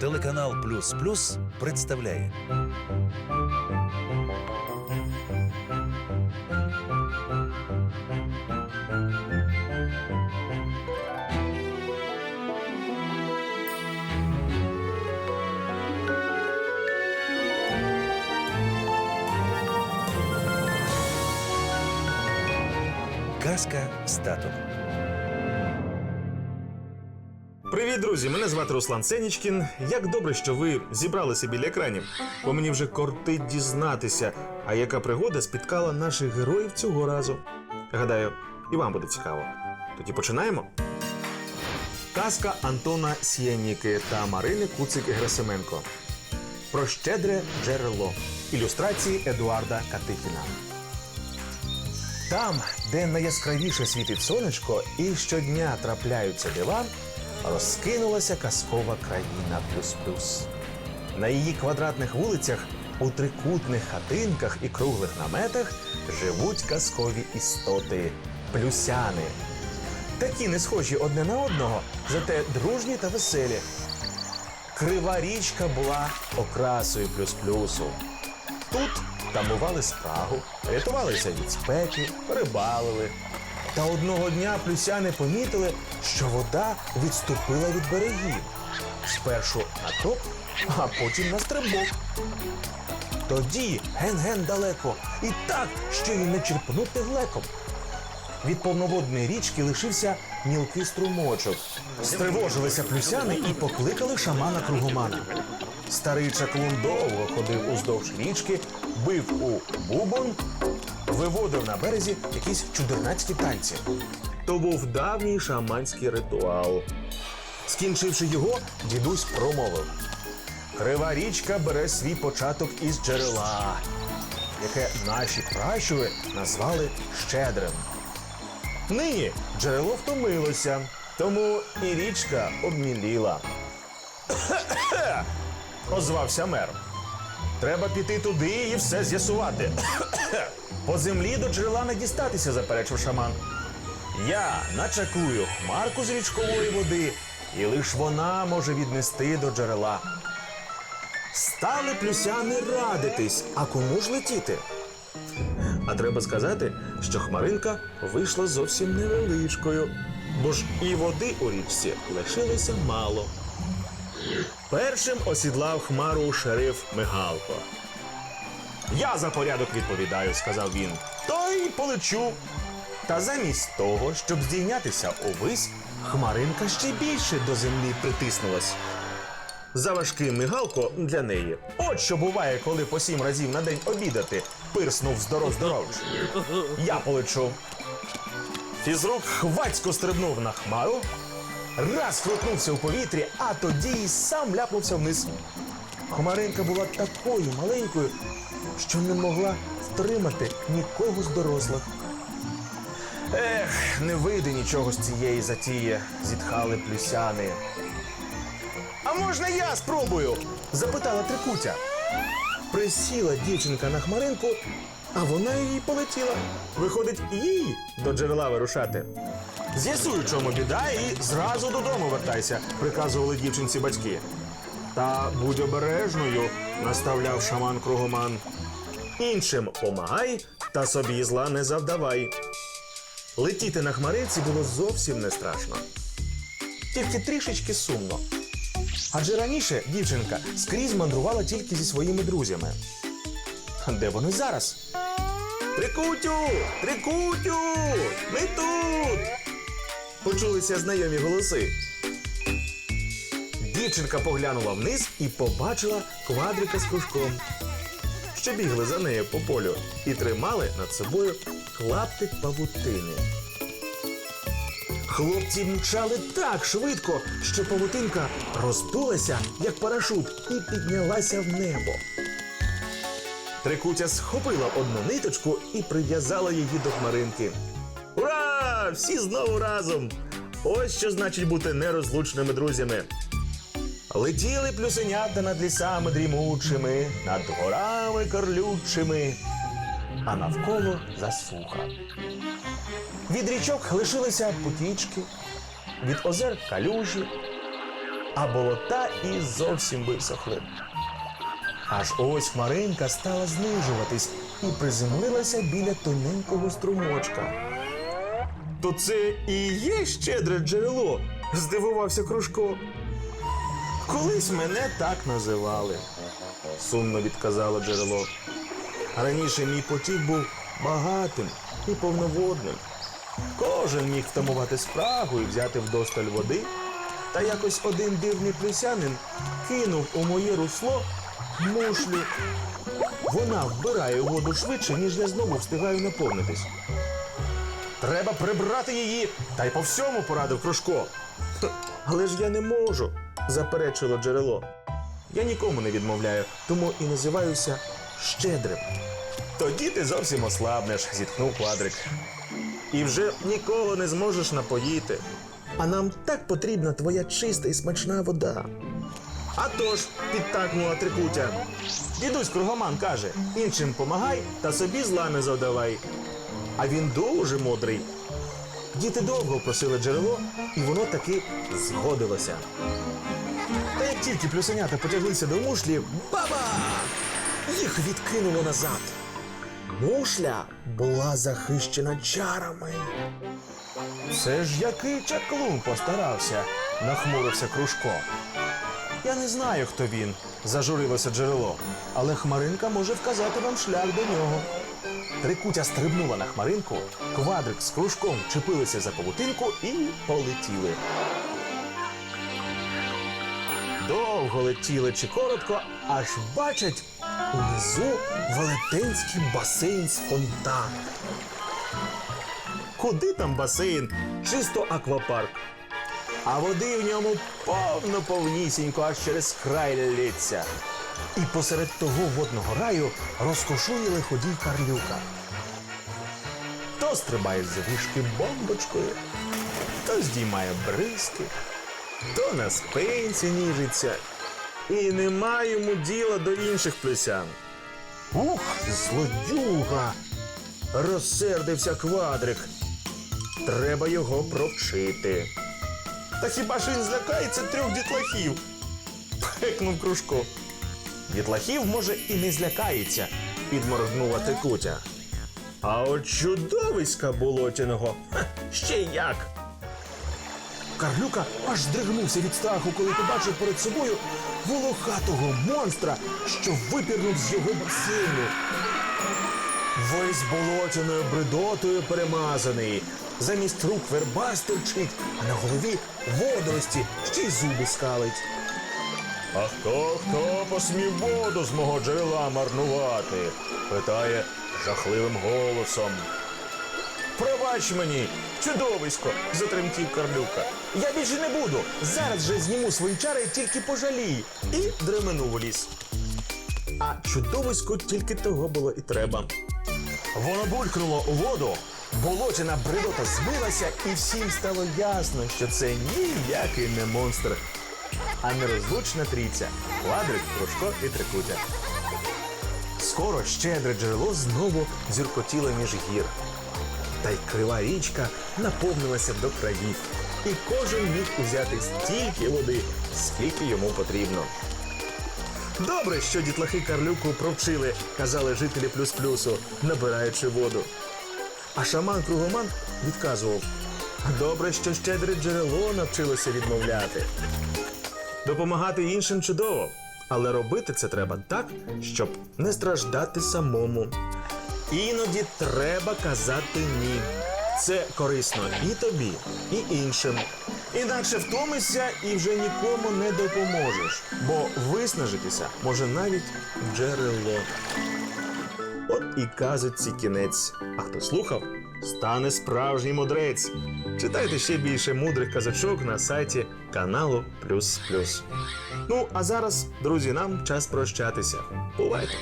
Телеканал Плюс Плюс представляє Казка з татом. Привіт, друзі! Мене звати Руслан Сенічкін. Як добре, що ви зібралися біля екранів, бо мені вже кортить дізнатися, а яка пригода спіткала наших героїв цього разу. Гадаю, і вам буде цікаво. Тоді починаємо. Казка Антона Сєніки та Марини Куцик Герасименко. Про щедре джерело. Ілюстрації Едуарда Катихіна. Там, де найяскравіше світить сонечко і щодня трапляються дива, розкинулася казкова країна плюс-плюс. На її квадратних вулицях, у трикутних хатинках і круглих наметах живуть казкові істоти плюсяни. Такі не схожі одне на одного, зате дружні та веселі. Крива річка була окрасою плюс-плюсу. Тут тамували спрагу, рятувалися від спеки, рибалили. Та одного дня плюсяни помітили, що вода відступила від берегів. Спершу на крок, а потім на стрибок. Тоді ген-ген далеко, і так, що й не черпнути глеком. Від повноводної річки лишився мілкий струмочок. Стривожилися плюсяни і покликали шамана кругомана. Старий чаклун довго ходив уздовж річки, бив у бубон, виводив на березі якісь чудернацькі танці. То був давній шаманський ритуал. Скінчивши його, дідусь промовив: Крива річка бере свій початок із джерела, яке наші пращури назвали щедрим. Нині джерело втомилося, тому і річка обміліла. Озвався мер. Треба піти туди і все з'ясувати. По землі до джерела не дістатися, заперечив шаман. Я начакую хмарку з річкової води, і лиш вона може віднести до джерела. Стали плюсяни радитись, а кому ж летіти? А треба сказати, що хмаринка вийшла зовсім невеличкою, бо ж і води у річці лишилося мало. Першим осідлав хмару шериф Мигалко. Я за порядок відповідаю, сказав він. То й полечу. Та замість того, щоб здійнятися увись, хмаринка ще більше до землі притиснулась. Заважкий мигалко для неї. От що буває, коли по сім разів на день обідати, пирснув здоров здоров. Я полечу. Фізрук хвацько стрибнув на хмару, раз крутнувся у повітрі, а тоді й сам ляпнувся вниз. Хмаринка була такою маленькою, що не могла втримати нікого з дорослих. Ех, не вийде нічого з цієї затії, зітхали плюсяни. А можна я спробую? запитала трикутя. Присіла дівчинка на хмаринку, а вона їй полетіла. Виходить, їй до джерела вирушати. З'ясуй, в чому біда, і зразу додому вертайся, приказували дівчинці батьки. Та будь обережною, наставляв шаман кругоман. Іншим помагай, та собі зла не завдавай. Летіти на хмаринці було зовсім не страшно. Тільки трішечки сумно. Адже раніше дівчинка скрізь мандрувала тільки зі своїми друзями. Де вони зараз? Трикутю! Трикутю! Ми тут! Почулися знайомі голоси. Дівчинка поглянула вниз і побачила квадрика з кружком, що бігли за нею по полю і тримали над собою клаптик павутини. Хлопці мчали так швидко, що павутинка розбулася, як парашут, і піднялася в небо. Трикутя схопила одну ниточку і прив'язала її до хмаринки. Всі знову разом! Ось що значить бути нерозлучними друзями. Летіли плюсенята над лісами дрімучими, над горами корлючими, а навколо засуха. Від річок лишилися потічки, від озер калюжі, а болота і зовсім висохли. Аж ось хмаринка стала знижуватись і приземлилася біля тоненького струмочка. То це і є щедре джерело, здивувався Кружко. Колись мене так називали, сумно відказало джерело. Раніше мій потік був багатим і повноводним. Кожен міг втамувати спрагу і взяти вдосталь води. Та якось один дивний плесянин кинув у моє русло мушлю. Вона вбирає воду швидше, ніж я знову встигаю наповнитись. Треба прибрати її, та й по всьому порадив Кружко. Але ж я не можу, заперечило джерело. Я нікому не відмовляю, тому і називаюся щедрим. Тоді ти зовсім ослабнеш, зітхнув квадрик. І вже нікого не зможеш напоїти. А нам так потрібна твоя чиста і смачна вода. А тож, підтакнула трикутя. Дідусь кругоман каже: іншим помагай та собі зла не завдавай. А він дуже мудрий. Діти довго просили джерело, і воно таки згодилося. Та як тільки плюсенята потяглися до мушлі, баба! Їх відкинуло назад. Мушля була захищена чарами. Це ж який чаклун постарався, нахмурився Кружко. Я не знаю, хто він, зажурилося джерело, але хмаринка може вказати вам шлях до нього. Трикутя стрибнула на хмаринку, квадрик з кружком чепилися за павутинку і полетіли. Довго летіли чи коротко, аж бачать унизу велетенський басейн з фонтаном. Куди там басейн? Чисто аквапарк. А води в ньому повно повнісінько, аж через край лється. І посеред того водного раю розкошує лиходій Карлюка. То стрибає з вишки бомбочкою, то здіймає бризки, то на спинці ніжиться. І нема йому діла до інших плесян. Ух, злодюга! Розсердився квадрик. Треба його провчити. Та хіба ж він злякається трьох дітлахів? Пекнув Кружко. Дітлахів, може, і не злякається, підморгнула Трикутя. А от чудовиська болотяного ще як. Карлюка аж здригнувся від страху, коли побачив перед собою волохатого монстра, що випірнув з його басейну. Весь болотяною бредотою перемазаний. Замість рук верба стирчить, а на голові водорості ще й зуби скалить. А хто хто посмів воду з мого джерела марнувати? питає жахливим голосом. Пробач мені, чудовисько, затремтів Карлюка. Я більше не буду. Зараз же зніму свої чари, тільки пожалій. І дременув у ліс. А чудовиську тільки того було і треба. Воно булькнуло у воду, болотяна бредота змилася, і всім стало ясно, що це ніякий не монстр, а нерозлучна трійця квадрик, кружко і трикутя. Скоро щедре джерело знову зюркотіло між гір. Та й крива річка наповнилася до країв, і кожен міг узяти стільки води, скільки йому потрібно. Добре, що дітлахи Карлюку провчили, казали жителі плюс-плюсу, набираючи воду. А шаман Кругоман відказував: добре, що щедре джерело навчилося відмовляти. Допомагати іншим чудово, але робити це треба так, щоб не страждати самому. Іноді треба казати ні. Це корисно і тобі, і іншим. Інакше втомишся і вже нікому не допоможеш, бо виснажитися може навіть джерело. І казочці кінець. А хто слухав, стане справжній мудрець. Читайте ще більше мудрих казочок на сайті каналу Плюс Плюс. Ну а зараз, друзі, нам час прощатися. Бувайте!